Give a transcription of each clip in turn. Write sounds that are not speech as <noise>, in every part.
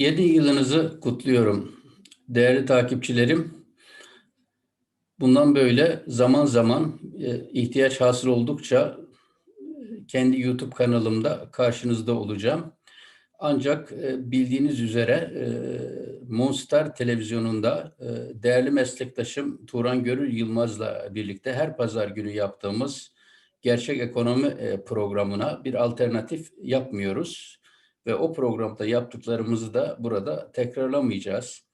Yedi yılınızı kutluyorum. Değerli takipçilerim, bundan böyle zaman zaman e, ihtiyaç hasıl oldukça e, kendi YouTube kanalımda karşınızda olacağım. Ancak e, bildiğiniz üzere Monster televizyonunda değerli meslektaşım Turan Görür Yılmaz'la birlikte her pazar günü yaptığımız Gerçek Ekonomi programına bir alternatif yapmıyoruz ve o programda yaptıklarımızı da burada tekrarlamayacağız.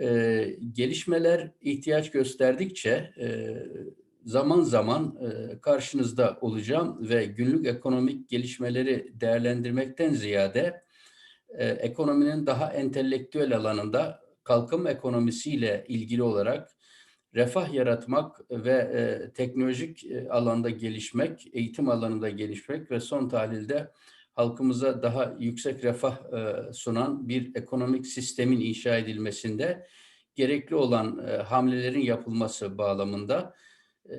Ee, gelişmeler ihtiyaç gösterdikçe e, zaman zaman e, karşınızda olacağım ve günlük ekonomik gelişmeleri değerlendirmekten ziyade e, ekonominin daha entelektüel alanında kalkınma ekonomisiyle ilgili olarak refah yaratmak ve e, teknolojik e, alanda gelişmek, eğitim alanında gelişmek ve son tahlilde halkımıza daha yüksek refah e, sunan bir ekonomik sistemin inşa edilmesinde gerekli olan e, hamlelerin yapılması bağlamında e,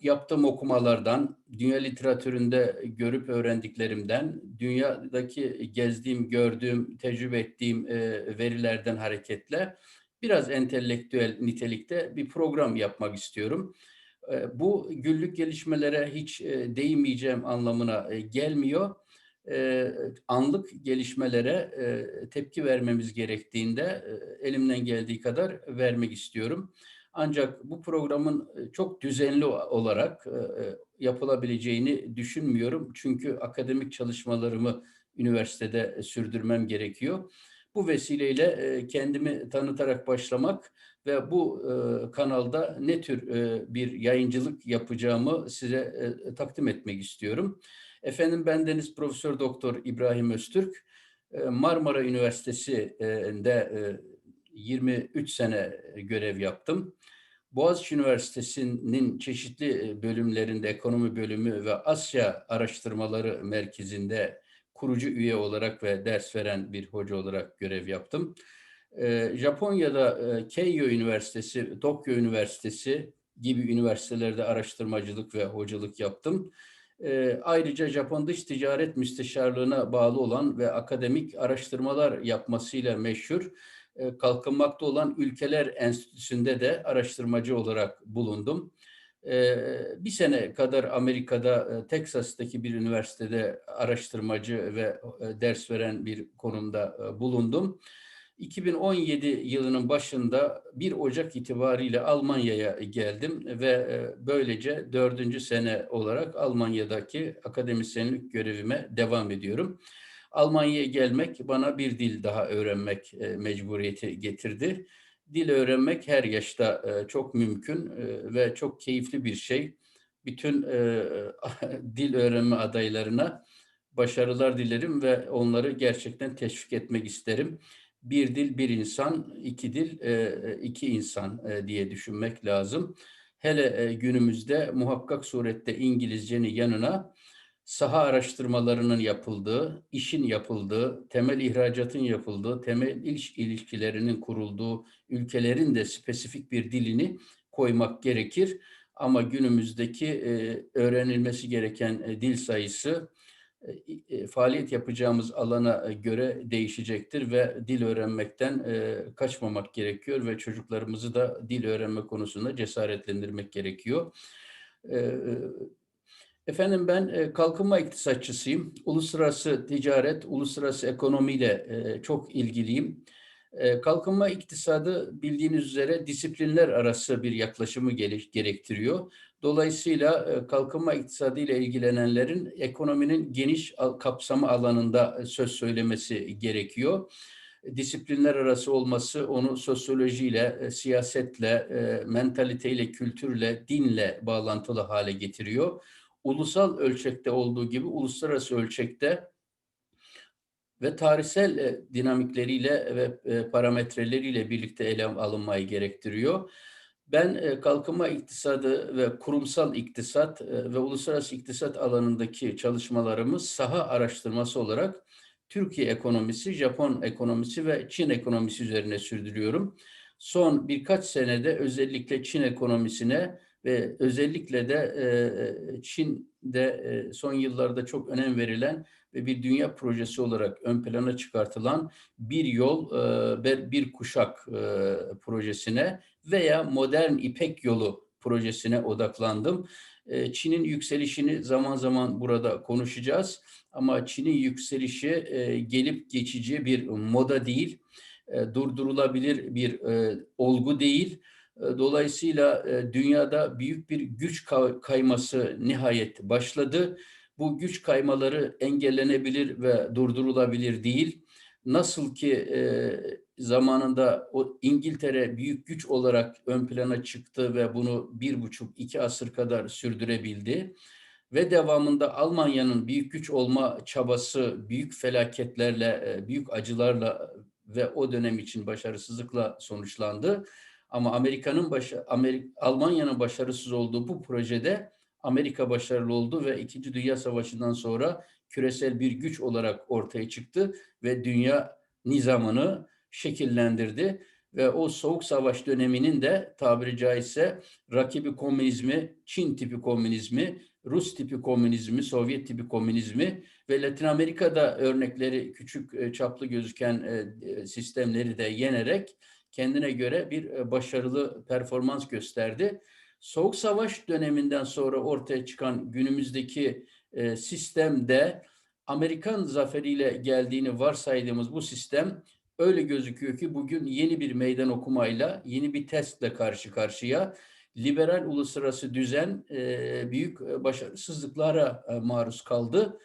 yaptığım okumalardan, dünya literatüründe görüp öğrendiklerimden, dünyadaki gezdiğim, gördüğüm, tecrübe ettiğim verilerden hareketle biraz entelektüel nitelikte bir program yapmak istiyorum. Bu günlük gelişmelere hiç değinmeyeceğim anlamına gelmiyor e, anlık gelişmelere e, tepki vermemiz gerektiğinde e, elimden geldiği kadar vermek istiyorum. Ancak bu programın çok düzenli olarak yapılabileceğini düşünmüyorum. Çünkü akademik çalışmalarımı üniversitede sürdürmem gerekiyor. Bu vesileyle kendimi tanıtarak başlamak ve bu kanalda ne tür bir yayıncılık yapacağımı size takdim etmek istiyorum. Efendim ben Deniz Profesör Doktor İbrahim Öztürk. Ee, Marmara Üniversitesi'nde 23 e, sene görev yaptım. Boğaziçi Üniversitesi'nin çeşitli e, bölümlerinde ekonomi bölümü ve Asya Araştırmaları Merkezi'nde kurucu üye olarak ve ders veren bir hoca olarak görev yaptım. Ee, Japonya'da e, Keio Üniversitesi, Tokyo Üniversitesi gibi üniversitelerde araştırmacılık ve hocalık yaptım. E, ayrıca Japon Dış Ticaret Müsteşarlığına bağlı olan ve akademik araştırmalar yapmasıyla meşhur e, kalkınmakta olan Ülkeler Enstitüsü'nde de araştırmacı olarak bulundum. E, bir sene kadar Amerika'da e, Teksas'taki bir üniversitede araştırmacı ve e, ders veren bir konumda e, bulundum. 2017 yılının başında 1 Ocak itibariyle Almanya'ya geldim ve e, böylece dördüncü sene olarak Almanya'daki akademisyenlik görevime devam ediyorum. Almanya'ya gelmek bana bir dil daha öğrenmek e, mecburiyeti getirdi. Dil öğrenmek her yaşta e, çok mümkün ve çok keyifli bir şey. Bütün <laughs> dil öğrenme adaylarına başarılar dilerim ve onları gerçekten teşvik etmek isterim bir dil bir insan, iki dil e, e, iki insan e, diye düşünmek lazım. Hele günümüzde muhakkak surette İngilizcenin yanına saha araştırmalarının yapıldığı, işin yapıldığı, temel ihracatın yapıldığı, temel iş ilişkilerinin kurulduğu ülkelerin de spesifik bir dilini koymak gerekir. Ama günümüzdeki öğrenilmesi gereken dil sayısı faaliyet yapacağımız alana e, göre değişecektir ve dil öğrenmekten kaçmamak gerekiyor ve çocuklarımızı da dil öğrenme konusunda cesaretlendirmek gerekiyor. Efendim ben kalkınma iktisatçısıyım. Uluslararası ticaret, uluslararası ekonomiyle çok ilgiliyim. Kalkınma iktisadı bildiğiniz üzere disiplinler arası bir yaklaşımı gerektiriyor. Dolayısıyla e, kalkınma iktisadı ile ilgilenenlerin ekonominin geniş kapsamı alanında e, söz söylemesi gerekiyor. Disiplinler arası olması onu sosyolojiyle, e, siyasetle, mentaliteyle, kültürle, dinle bağlantılı hale getiriyor. Ulusal ölçekte olduğu gibi uluslararası ölçekte ve tarihsel dinamikleriyle ve parametreleriyle birlikte ele alınmayı gerektiriyor. Ben e, kalkınma iktisadı ve kurumsal iktisat e, ve uluslararası iktisat alanındaki çalışmalarımız saha araştırması olarak Türkiye ekonomisi, Japon ekonomisi ve Çin ekonomisi üzerine sürdürüyorum. Son birkaç senede özellikle Çin ekonomisine ve özellikle de e, Çin'de son yıllarda çok önem verilen ve bir dünya projesi olarak ön plana çıkartılan bir yol ve bir kuşak projesine veya modern İpek yolu projesine odaklandım. Çin'in yükselişini zaman zaman burada konuşacağız ama Çin'in yükselişi gelip geçici bir moda değil, durdurulabilir bir olgu değil e, dolayısıyla e, dünyada büyük bir güç kayması nihayet başladı. Bu güç kaymaları engellenebilir ve durdurulabilir değil. Nasıl ki e, zamanında o İngiltere büyük güç olarak ön plana çıktı ve bunu bir buçuk iki asır kadar sürdürebildi ve devamında Almanya'nın büyük güç olma çabası büyük felaketlerle, büyük acılarla ve o dönem için başarısızlıkla sonuçlandı. Ama Amerika'nın başı, Amerik, Almanya'nın başarısız olduğu bu projede Amerika başarılı oldu ve İkinci Dünya Savaşı'ndan sonra küresel bir güç olarak ortaya çıktı ve dünya nizamını şekillendirdi ve o soğuk savaş döneminin de tabiri caizse rakibi komünizmi, Çin tipi komünizmi, Rus tipi komünizmi, Sovyet tipi komünizmi ve Latin Amerika'da örnekleri küçük e, çaplı gözüken e, sistemleri de yenerek kendine göre bir e, başarılı performans gösterdi. Soğuk Savaş döneminden sonra ortaya çıkan günümüzdeki e, sistemde Amerikan zaferiyle geldiğini varsaydığımız bu sistem öyle gözüküyor ki bugün yeni bir meydan okumayla, yeni bir testle karşı karşıya. Liberal uluslararası düzen e, büyük başarısızlıklara maruz kaldı.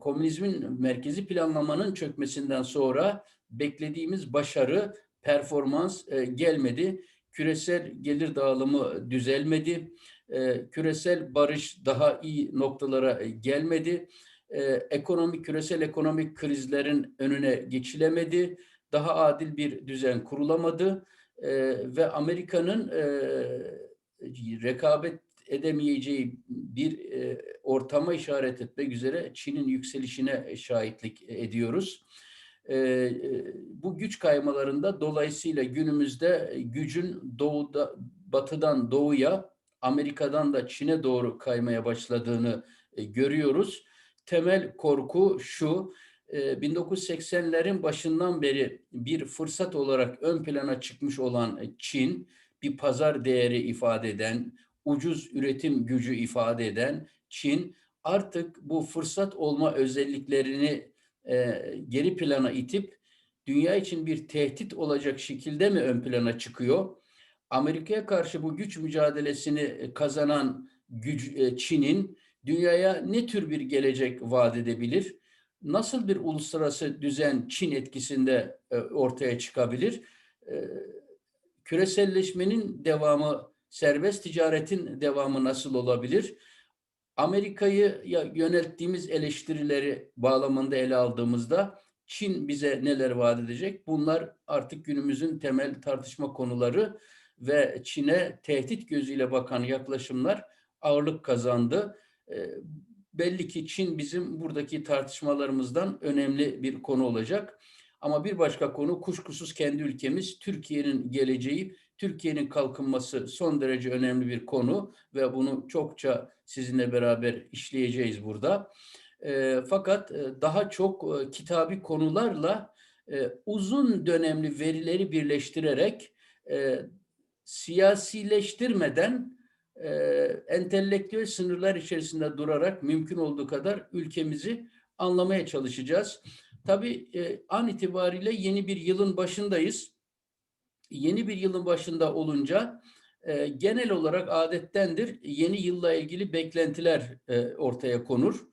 Komünizmin merkezi planlamanın çökmesinden sonra beklediğimiz başarı performans e, gelmedi. Küresel gelir dağılımı düzelmedi. E, küresel barış daha iyi noktalara e, gelmedi. E, ekonomik küresel ekonomik krizlerin önüne geçilemedi. Daha adil bir düzen kurulamadı e, ve Amerika'nın e, rekabet edemeyeceği bir e, ortama işaret etmek üzere Çin'in yükselişine şahitlik ediyoruz. Ee, e, bu güç kaymalarında dolayısıyla günümüzde gücün doğuda, batıdan doğuya, Amerika'dan da Çin'e doğru kaymaya başladığını e, görüyoruz. Temel korku şu, 1980'lerin e, başından beri bir fırsat olarak ön plana çıkmış olan Çin, bir pazar değeri ifade eden, ucuz üretim gücü ifade eden Çin artık bu fırsat olma özelliklerini e, geri plana itip dünya için bir tehdit olacak şekilde mi ön plana çıkıyor? Amerika'ya karşı bu güç mücadelesini kazanan güç, e, Çin'in dünyaya ne tür bir gelecek vaat edebilir? Nasıl bir uluslararası düzen Çin etkisinde e, ortaya çıkabilir? E, küreselleşmenin devamı, serbest ticaretin devamı nasıl olabilir? Amerika'yı yönelttiğimiz eleştirileri bağlamında ele aldığımızda Çin bize neler vaat edecek? Bunlar artık günümüzün temel tartışma konuları ve Çin'e tehdit gözüyle bakan yaklaşımlar ağırlık kazandı. Ee, belli ki Çin bizim buradaki tartışmalarımızdan önemli bir konu olacak. Ama bir başka konu kuşkusuz kendi ülkemiz Türkiye'nin geleceği Türkiye'nin kalkınması son derece önemli bir konu ve bunu çokça sizinle beraber işleyeceğiz burada. E, fakat e, daha çok e, kitabi konularla e, uzun dönemli verileri birleştirerek e, siyasileştirmeden e, entelektüel sınırlar içerisinde durarak mümkün olduğu kadar ülkemizi anlamaya çalışacağız. Tabii e, an itibariyle yeni bir yılın başındayız yeni bir yılın başında olunca e, genel olarak adettendir yeni yılla ilgili beklentiler e, ortaya konur.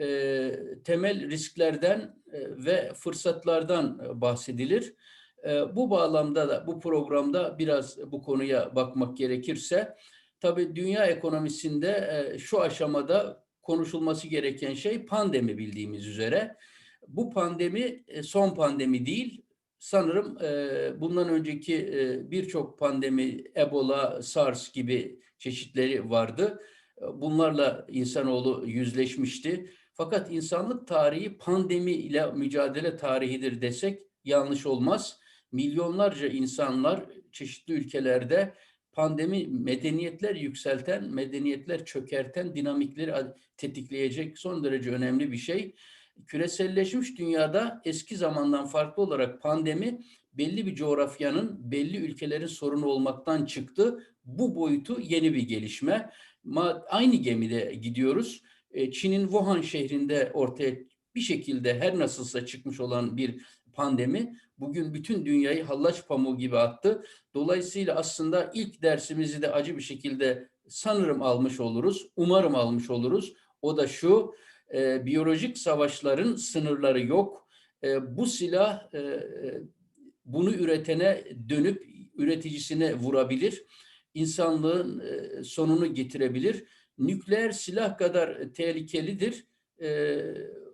E, temel risklerden e, ve fırsatlardan bahsedilir. E, bu bağlamda da bu programda biraz bu konuya bakmak gerekirse tabii dünya ekonomisinde e, şu aşamada konuşulması gereken şey pandemi bildiğimiz üzere. Bu pandemi e, son pandemi değil, sanırım e, bundan önceki e, birçok pandemi, Ebola, SARS gibi çeşitleri vardı. Bunlarla insanoğlu yüzleşmişti. Fakat insanlık tarihi pandemi ile mücadele tarihidir desek yanlış olmaz. Milyonlarca insanlar çeşitli ülkelerde pandemi medeniyetler yükselten, medeniyetler çökerten dinamikleri tetikleyecek son derece önemli bir şey. Küreselleşmiş dünyada eski zamandan farklı olarak pandemi belli bir coğrafyanın, belli ülkelerin sorunu olmaktan çıktı. Bu boyutu yeni bir gelişme. Aynı gemide gidiyoruz. E, Çin'in Wuhan şehrinde ortaya bir şekilde her nasılsa çıkmış olan bir pandemi bugün bütün dünyayı hallaç pamuğu gibi attı. Dolayısıyla aslında ilk dersimizi de acı bir şekilde sanırım almış oluruz. Umarım almış oluruz. O da şu, e, biyolojik savaşların sınırları yok. E, bu silah e, bunu üretene dönüp üreticisine vurabilir. İnsanlığın e, sonunu getirebilir. Nükleer silah kadar tehlikelidir. E,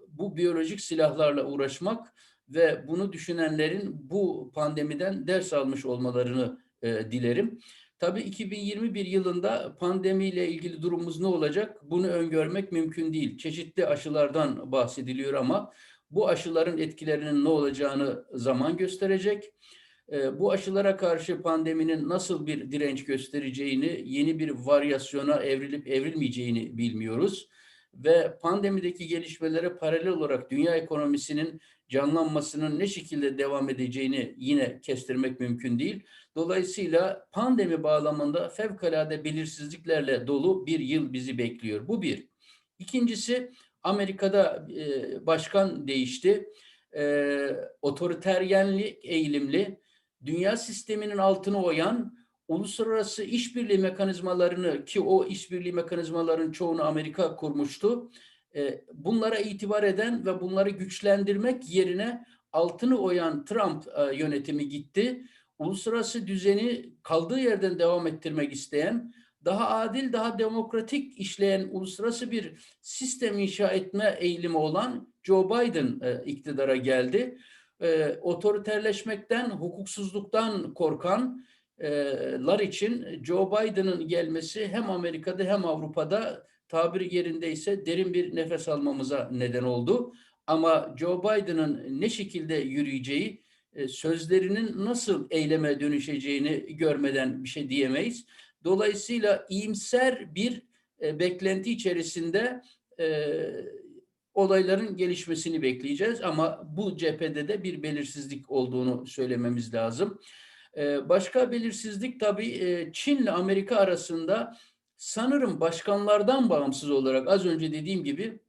bu biyolojik silahlarla uğraşmak ve bunu düşünenlerin bu pandemiden ders almış olmalarını e, dilerim. Tabii 2021 yılında pandemiyle ilgili durumumuz ne olacak? Bunu öngörmek mümkün değil. Çeşitli aşılardan bahsediliyor ama bu aşıların etkilerinin ne olacağını zaman gösterecek. E, bu aşılara karşı pandeminin nasıl bir direnç göstereceğini, yeni bir varyasyona evrilip evrilmeyeceğini bilmiyoruz. Ve pandemideki gelişmelere paralel olarak dünya ekonomisinin canlanmasının ne şekilde devam edeceğini yine kestirmek mümkün değil. Dolayısıyla pandemi bağlamında fevkalade belirsizliklerle dolu bir yıl bizi bekliyor. Bu bir. İkincisi Amerika'da e, başkan değişti. E, otoriteryenlik eğilimli, dünya sisteminin altını oyan, uluslararası işbirliği mekanizmalarını ki o işbirliği mekanizmaların çoğunu Amerika kurmuştu. E, bunlara itibar eden ve bunları güçlendirmek yerine altını oyan Trump e, yönetimi gitti. Uluslararası düzeni kaldığı yerden devam ettirmek isteyen daha adil, daha demokratik işleyen uluslararası bir sistem inşa etme eğilimi olan Joe Biden e, iktidara geldi. Otoriterleşmekten, hukuksuzluktan korkanlar için Joe Biden'ın gelmesi hem Amerika'da hem Avrupa'da tabiri yerindeyse derin bir nefes almamıza neden oldu. Ama Joe Biden'ın ne şekilde yürüyeceği, e, sözlerinin nasıl eyleme dönüşeceğini görmeden bir şey diyemeyiz. Dolayısıyla iyimser bir e, beklenti içerisinde e, olayların gelişmesini bekleyeceğiz ama bu cephede de bir belirsizlik olduğunu söylememiz lazım. Başka belirsizlik tabii Çin'le Amerika arasında sanırım başkanlardan bağımsız olarak az önce dediğim gibi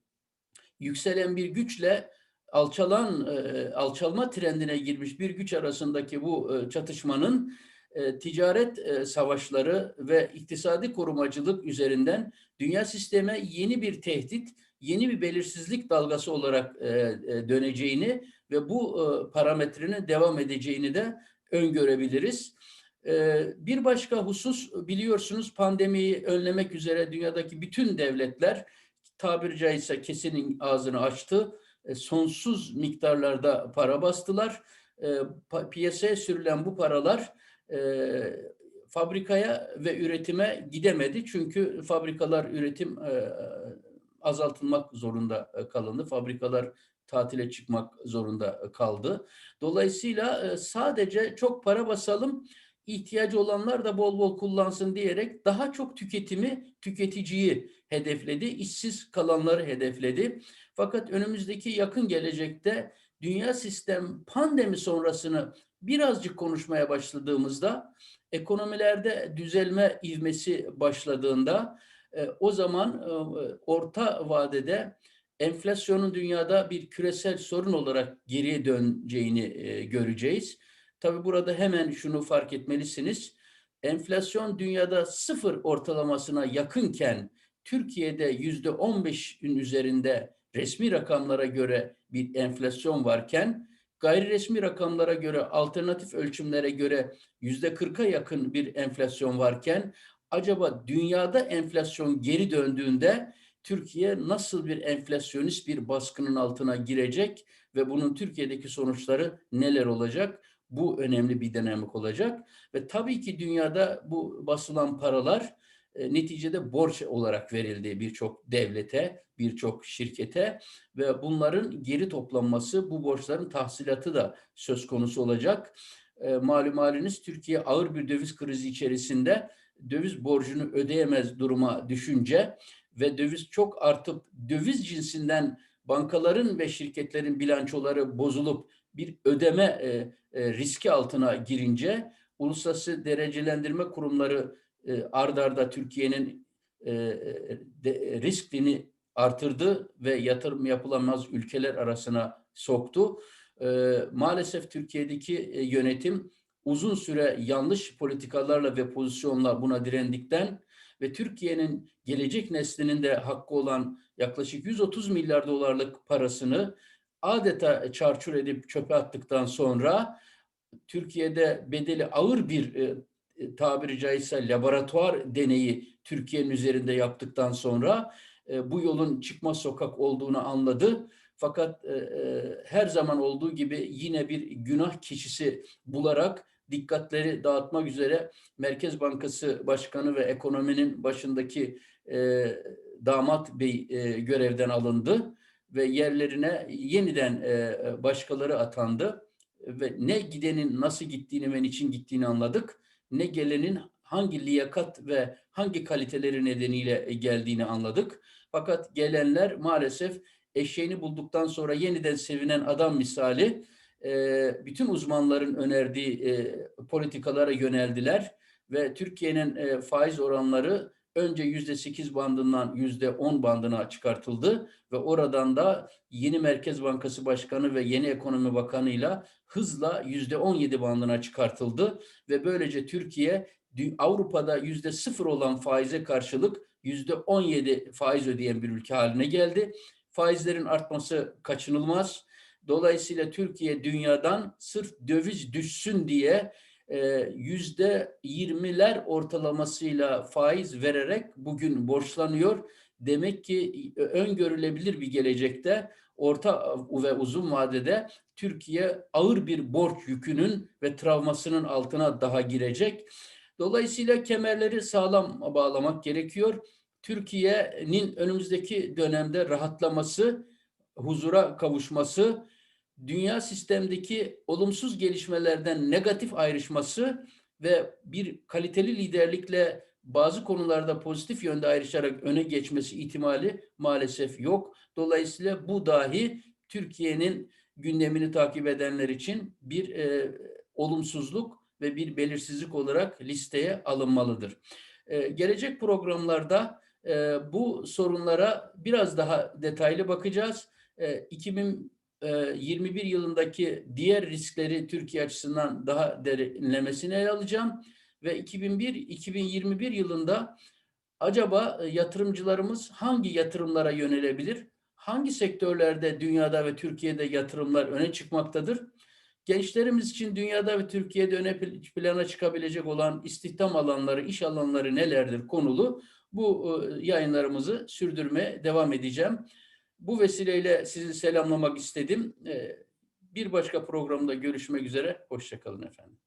yükselen bir güçle alçalan e, alçalma trendine girmiş bir güç arasındaki bu e, çatışmanın e, ticaret savaşları ve iktisadi korumacılık üzerinden dünya sisteme yeni bir tehdit, yeni bir belirsizlik dalgası olarak döneceğini ve bu parametrenin devam edeceğini de öngörebiliriz. E, bir başka husus biliyorsunuz pandemiyi önlemek üzere dünyadaki bütün devletler tabiri caizse kesinin ağzını açtı. E, sonsuz miktarlarda para bastılar. E, piyasaya sürülen bu paralar e, fabrikaya ve üretime gidemedi. Çünkü fabrikalar üretim azaltılmak zorunda kalındı. Fabrikalar tatile çıkmak zorunda kaldı. Dolayısıyla sadece çok para basalım, ihtiyacı olanlar da bol bol kullansın diyerek daha çok tüketimi, tüketiciyi hedefledi, işsiz kalanları hedefledi. Fakat önümüzdeki yakın gelecekte dünya sistem pandemi sonrasını birazcık konuşmaya başladığımızda ekonomilerde düzelme ivmesi başladığında e, o zaman e, orta vadede enflasyonun dünyada bir küresel sorun olarak geriye döneceğini e, göreceğiz. Tabi burada hemen şunu fark etmelisiniz. Enflasyon dünyada sıfır ortalamasına yakınken Türkiye'de yüzde on beşin üzerinde resmi rakamlara göre bir enflasyon varken gayri resmi rakamlara göre, alternatif ölçümlere göre yüzde kırka yakın bir enflasyon varken acaba dünyada enflasyon geri döndüğünde Türkiye nasıl bir enflasyonist bir baskının altına girecek ve bunun Türkiye'deki sonuçları neler olacak? Bu önemli bir dinamik olacak ve tabii ki dünyada bu basılan paralar e, neticede borç olarak verildi birçok devlete, birçok şirkete ve bunların geri toplanması, bu borçların tahsilatı da söz konusu olacak. E, malum haliniz Türkiye ağır bir döviz krizi içerisinde döviz borcunu ödeyemez duruma düşünce ve döviz çok artıp döviz cinsinden bankaların ve şirketlerin bilançoları bozulup bir ödeme e, e, riski altına girince uluslararası derecelendirme kurumları e, ard arda Türkiye'nin e, de, riskini artırdı ve yatırım yapılamaz ülkeler arasına soktu. E, maalesef Türkiye'deki e, yönetim uzun süre yanlış politikalarla ve pozisyonla buna direndikten ve Türkiye'nin gelecek neslinin de hakkı olan yaklaşık 130 milyar dolarlık parasını adeta çarçur edip çöpe attıktan sonra Türkiye'de bedeli ağır bir e, e, tabiri caizse laboratuvar deneyi Türkiye'nin üzerinde yaptıktan sonra e, bu yolun çıkma sokak olduğunu anladı. Fakat e, e, her zaman olduğu gibi yine bir günah kişisi bularak dikkatleri dağıtmak üzere Merkez Bankası Başkanı ve ekonominin başındaki e, damat bey e, görevden alındı ve yerlerine yeniden e, başkaları atandı ve ne gidenin nasıl gittiğini ve niçin gittiğini anladık. Ne gelenin hangi liyakat ve hangi kaliteleri nedeniyle geldiğini anladık. Fakat gelenler maalesef eşeğini bulduktan sonra yeniden sevinen adam misali e, bütün uzmanların önerdiği e, politikalara yöneldiler ve Türkiye'nin e, faiz oranları önce yüzde sekiz bandından yüzde on bandına çıkartıldı ve oradan da yeni Merkez Bankası Başkanı ve yeni Ekonomi Bakanı'yla hızla yüzde on yedi bandına çıkartıldı ve böylece Türkiye Avrupa'da yüzde sıfır olan faize karşılık yüzde on yedi faiz ödeyen bir ülke haline geldi. Faizlerin artması kaçınılmaz. Dolayısıyla Türkiye dünyadan sırf döviz düşsün diye yüzde yirmiler ortalamasıyla faiz vererek bugün borçlanıyor. Demek ki e, öngörülebilir bir gelecekte orta ve uzun vadede Türkiye ağır bir borç yükünün ve travmasının altına daha girecek. Dolayısıyla kemerleri sağlam bağlamak gerekiyor. Türkiye'nin önümüzdeki dönemde rahatlaması, huzura kavuşması, dünya sistemdeki olumsuz gelişmelerden negatif ayrışması ve bir kaliteli liderlikle bazı konularda pozitif yönde ayrışarak öne geçmesi ihtimali maalesef yok. Dolayısıyla bu dahi Türkiye'nin gündemini takip edenler için bir e, olumsuzluk ve bir belirsizlik olarak listeye alınmalıdır. E, gelecek programlarda e, bu sorunlara biraz daha detaylı bakacağız. E, 2021 yılındaki diğer riskleri Türkiye açısından daha derinlemesine ele alacağım ve 2001-2021 yılında acaba yatırımcılarımız hangi yatırımlara yönelebilir? Hangi sektörlerde dünyada ve Türkiye'de yatırımlar öne çıkmaktadır? Gençlerimiz için dünyada ve Türkiye'de öne plana çıkabilecek olan istihdam alanları, iş alanları nelerdir konulu bu e, yayınlarımızı sürdürmeye devam edeceğim. Bu vesileyle sizi selamlamak istedim. E, bir başka programda görüşmek üzere. Hoşçakalın efendim.